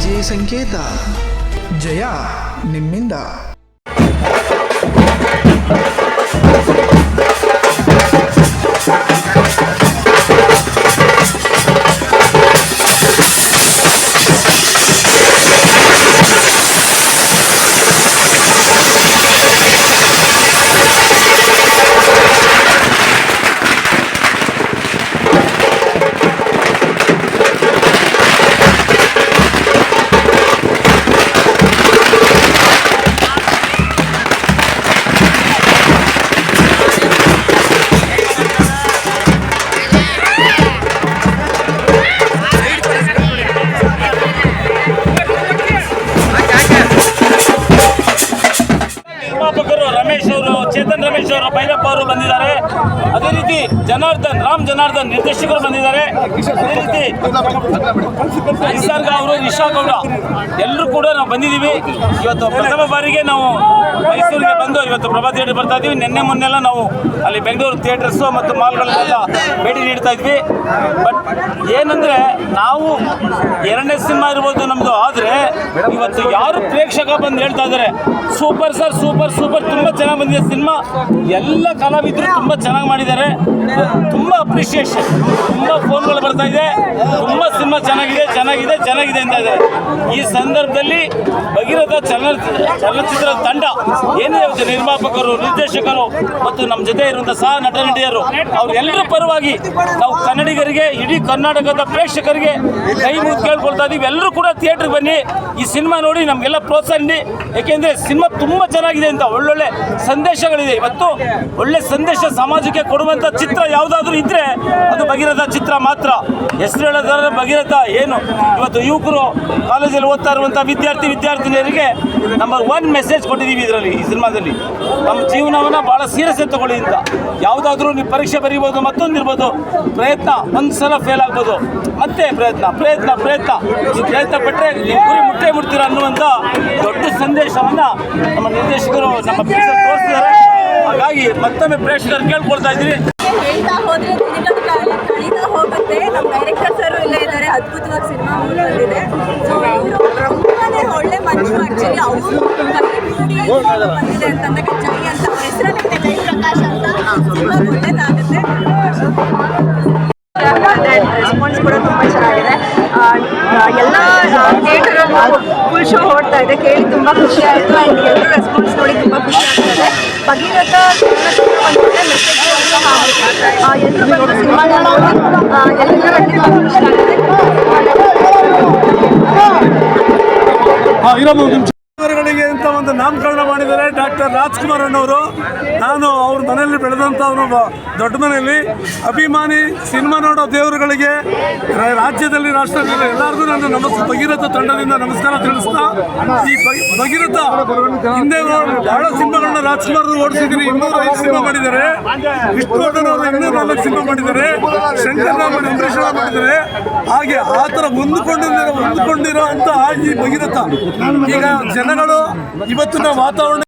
ವಿಜಯ ಸಂಕೇತ. ಜಯ ನಿಮ್ಮಿಂದ. ಅವರು ಭೈರಪ್ಪ ಅವರು ಬಂದಿದ್ದಾರೆ. ಅದೇ ರೀತಿ ಜನಾರ್ದನ್, ರಾಮ್ ಜನಾರ್ದನ್ ನಿರ್ದೇಶಕರು ಬಂದಿದ್ದಾರೆ. ಅದೇ ರೀತಿ ನಿಸರ್ಗ ಅವರು, ನಿಶಾ ಗೌಡ ಎಲ್ಲರೂ ಕೂಡ ನಾವು ಬಂದಿದ್ದೀವಿ. ಇವತ್ತು ಪ್ರಥಮ ಬಾರಿಗೆ ನಾವು ಮೈಸೂರಿಗೆ ಬಂದು ಇವತ್ತು ಪ್ರಭಾ ಥಿಯೇಟರ್ ಬರ್ತಾ ಇದ್ದೀವಿ. ನಿನ್ನೆ ಮೊನ್ನೆಲ್ಲ ನಾವು ಅಲ್ಲಿ ಬೆಂಗಳೂರು ಥಿಯೇಟರ್ಸು ಮತ್ತು ಮಾಲ್ಗಳಲ್ಲೆಲ್ಲ ಭೇಟಿ ನೀಡ್ತಾ ಇದ್ವಿ. ಬಟ್ ಏನಂದ್ರೆ ನಾವು ಎರಡನೇ ಸಿನಿಮಾ ಇರ್ಬೋದು ನಮ್ಮದು ಆದರೆ ಇವತ್ತು ಯಾರು ಪ್ರೇಕ್ಷಕ ಬಂದು ಹೇಳ್ತಾ ಇದ್ದಾರೆ, ಸೂಪರ್ ಸರ್, ಸೂಪರ್ ಸೂಪರ್, ತುಂಬ ಚೆನ್ನಾಗಿ ಬಂದಿದೆ ಸಿನಿಮಾ. ಎಲ್ಲ ಕಲಾವಿದರು ತುಂಬ ಚೆನ್ನಾಗಿ ಮಾಡಿದ್ದಾರೆ. ತುಂಬ ಅಪ್ರಿಷಿಯೇಷನ್ ತುಂಬ ಫೋನ್ಗಳು ಬರ್ತಾ ಇದೆ. ತುಂಬ ಸಿನಿಮಾ ಚೆನ್ನಾಗಿದೆ ಚೆನ್ನಾಗಿದೆ ಚೆನ್ನಾಗಿದೆ ಅಂತ ಇದೆ ಈ ಸಂದರ್ಭದಲ್ಲಿ ಭಗೀರಥ ಚಲನ ಚಲನಚಿತ್ರ ತಂಡ, ಏನಿದೆ ನಿರ್ಮಾಪಕರು, ನಿರ್ದೇಶಕರು ಮತ್ತು ನಮ್ಮ ಜೊತೆ ಇರುವಂಥ ಸಹ ನಟ ನಟಿಯರು ಅವರೆಲ್ಲರ ಪರವಾಗಿ ನಾವು ಕನ್ನಡಿಗರಿಗೆ, ಇಡೀ ಕರ್ನಾಟಕದ ಪ್ರೇಕ್ಷಕರಿಗೆ ಕೈ ಮುಗಿದು ಕೇಳ್ಕೊಳ್ತಾ ಇದ್ದೀವಿ ಎಲ್ಲರೂ ಕೂಡ ಥಿಯೇಟ್ರಿಗೆ ಬನ್ನಿ. ಈ ಸಿನಿಮಾ ನೋಡಿ ನಮಗೆಲ್ಲ ಪ್ರೋತ್ಸಾಹ ನೀಡಿ. ಯಾಕೆಂದರೆ ಸಿನಿಮಾ ತುಂಬ ಚೆನ್ನಾಗಿದೆ ಅಂತ ಒಳ್ಳೊಳ್ಳೆ ಸಂದೇಶಗಳಿದೆ. ಇವತ್ತು ಒಳ್ಳೆ ಸಂದೇಶ ಸಮಾಜಕ್ಕೆ ಕೊಡುವಂಥ ಚಿತ್ರ ಯಾವುದಾದ್ರೂ ಇದ್ದರೆ ಅದು ಭಗೀರಥ ಚಿತ್ರ ಮಾತ್ರ. ಹೆಸರು ಹೇಳೋದಾದ್ರೆ ಭಗೀರಥ ಏನು? ಇವತ್ತು ಯುವಕರು ಕಾಲೇಜಲ್ಲಿ ಓದ್ತಾ ಇರುವಂಥ ವಿದ್ಯಾರ್ಥಿ, ವಿದ್ಯಾರ್ಥಿನಿಯರಿಗೆ ನಂಬರ್ ಒನ್ ಮೆಸೇಜ್ ಕೊಟ್ಟಿದ್ದೀವಿ ಇದರಲ್ಲಿ, ಈ ಸಿನಿಮಾದಲ್ಲಿ. ನಮ್ಮ ಜೀವನವನ್ನು ಭಾಳ ಸೀರಿಯಸ್ ತಗೊಳ್ಳಿ ಅಂತ. ಯಾವುದಾದ್ರೂ ನೀವು ಪರೀಕ್ಷೆ ಬರಿಬೋದು, ಮತ್ತೊಂದು ಇರ್ಬೋದು. ಪ್ರಯತ್ನ ಒಂದು ಸಲ ಫೇಲ್ ಆಗ್ಬೋದು. ಮತ್ತೆ ಪ್ರಯತ್ನ ಪ್ರಯತ್ನ ಪ್ರಯತ್ನ. ಪ್ರಯತ್ನ ಪಟ್ಟರೆ ನೀವು ಗುರಿ ಮುಟ್ಟೆ ಮುಡ್ತೀರ ಅನ್ನುವಂಥ ದೊಡ್ಡ ಸಂದೇಶವನ್ನು ನಮ್ಮ ನಿರ್ದೇಶಕರು, ನಮ್ಮ ತೋರಿಸಿದ್ದಾರೆ. ಹಾಗಾಗಿ ಮತ್ತೊಮ್ಮೆ ಪ್ರೇಕ್ಷಕರು ಕೇಳ್ಕೊಳ್ತಾ ಇದ್ದೀವಿ ಹೇಳ್ತಾ ಹೋದ್ರೆ ಕಳೀತಾ ಹೋಗುತ್ತೆ. ನಮ್ಮ ಡೈರೆಕ್ಟರ್ ಸರ್ ಇಲ್ಲೇ ಇದ್ದಾರೆ. ಅದ್ಭುತವಾಗಿ ಸಿನಿಮಾ ಬಂದಿದೆ ಸೊ ತುಂಬಾನೇ ಒಳ್ಳೆ ಮನುಷ್ಯ ಆಕ್ಚುಲಿ ಅವರು ಬಂದಿದೆ ಅಂತಂದ್ರೆ, ಜೈ ಅಂತ ಹೆಸರಲ್ಲಿ ಪ್ರಕಾಶ್ ಅಂತ. ತುಂಬಾ ಒಳ್ಳೇದಾಗುತ್ತೆ. ಫುಲ್ ಶೋ ಓಡ್ತಾ ಇದೆ. ಕೇಳಿ ತುಂಬ ಖುಷಿ ಆಯಿತು. ಆ್ಯಂಡ್ ಎಲ್ಲರೂ ರೆಸ್ಪಾನ್ಸ್ ನೋಡಿ ತುಂಬ ಖುಷಿ ಆಗ್ತದೆ. ಭಗೀರಥ ಒಂದು ಒಳ್ಳೆ ಎಲ್ಲರೂ ಬಂದು ಸಿನಿಮಾನ ನೋಡಿ ಎಲ್ಲರೂ ತುಂಬ ಖುಷಿ ಆಗಿದೆ ಗಳಿಗೆ ಅಂತ ಒಂದು ನಾಮಕರಣ ಮಾಡಿದ್ದಾರೆ ಡಾಕ್ಟರ್ ರಾಜ್ಕುಮಾರ್ ಅಣ್ಣವರು ನಾನು ಅವ್ರ ಮನೆಯಲ್ಲಿ ಬೆಳೆದಂಥವನು ದೊಡ್ಡ ಮನೆಯಲ್ಲಿ ಅಭಿಮಾನಿ ಸಿನಿಮಾ ನೋಡೋ ದೇವರುಗಳಿಗೆ ರಾಜ್ಯದಲ್ಲಿ, ರಾಷ್ಟ್ರದಲ್ಲಿ ಎಲ್ಲರಿಗೂ ನಾನು ನಮಸ್, ಭಗೀರಥ ತಂಡದಿಂದ ನಮಸ್ಕಾರ ತಿಳಿಸ್ತಾ, ಈ ಭಗಿ- ಭಗೀರಥ ಹಿಂದೆ ಬಹಳ ಸಿನಿಮಾಗಳನ್ನ ರಾಜ್ಕುಮಾರ್ ಓಡಿಸಿದ್ದೀನಿ ಇನ್ನೂರ ಐದು ಸಿನಿಮಾ ಮಾಡಿದ್ದಾರೆ. ವಿಷ್ಣುವರ್ಧನ್ ಅವರು ಇನ್ನೂರ ನಾಲ್ಕು ಸಿನಿಮಾ ಮಾಡಿದ್ದಾರೆ. ಶಂಕರ್ ಮಾಡಿದ್ದಾರೆ. ಹಾಗೆ ಆ ಥರ ಹೊಂದ್ಕೊಂಡಿರೋ ಹೊಂದ್ಕೊಂಡಿರೋ ಅಂತ ಈ ಭಗೀರಥ. ಈಗ ಜನಗಳು ಇವತ್ತಿನ ವಾತಾವರಣ